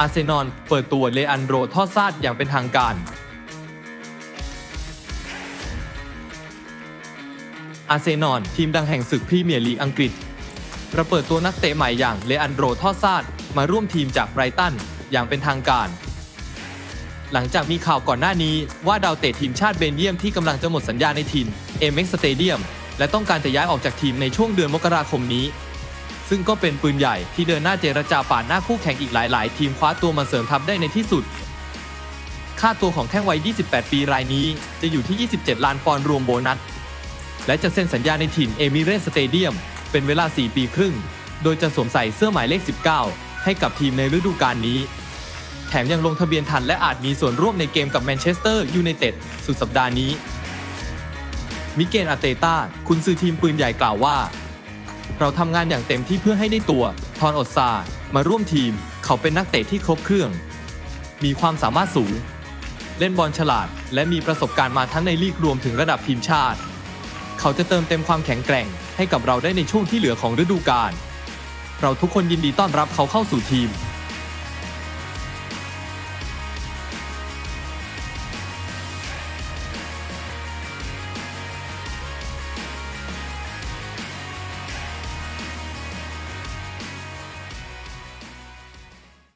อาร์เซนอลเปิดตัวเลอันโดรทอดซาดอย่างเป็นทางการ อาร์เซนอลทีมดังแห่งศึกพรีเมียร์ลีกอังกฤษราเปิดตัวนักเตะใหม่อย่างเลอันโดรทอดซาดมาร่วมทีมจากไบรตันอย่างเป็นทางการ หลังจากมีข่าวก่อนหน้านี้ว่าดาวเตะทีมชาติเบลเยียมที่กำลังจะหมดสัญญาในทีมเอเม็กสเตเดียมและต้องการจะย้ายออกจากทีมในช่วงเดือนมกราคมนี้ ซึ่งก็เป็นปืนใหญ่ที่เดินหน้าเจรจาป่านหน้าคู่แข่งอีกหลาย ๆ ทีมคว้าตัวมาเสริมทัพได้ในที่สุด ค่าตัวของแข้งวัย 28 ปีรายนี้ จะอยู่ที่ 27 ล้านปอนด์รวมโบนัส และจะเซ็นสัญญาในถิ่นเอมิเรสสเตเดียมเป็นเวลา 4 ปีครึ่ง โดยจะสวมใส่เสื้อหมายเลข 19 ให้กับทีมในฤดูกาลนี้ แถมยังลงทะเบียนทันและอาจมีส่วนร่วมในเกมกับแมนเชสเตอร์ยูไนเต็ดสุดสัปดาห์นี้มิเกลอาเตต้าคุณซื้อทีมปืนใหญ่กล่าวว่า เราทำงานอย่างเต็มที่เพื่อให้ได้ตัว ทอนอดซา มาร่วมทีม เขาเป็นนักเตะที่ครบเครื่อง มีความสามารถสูง เล่นบอลฉลาด และมีประสบการณ์มาทั้งในลีกรวมถึงระดับทีมชาติ เขาจะเติมเต็มความแข็งแกร่ง ให้กับเราได้ในช่วงที่เหลือของฤดูกาล เราทุกคนยินดีต้อนรับเขาเข้าสู่ทีม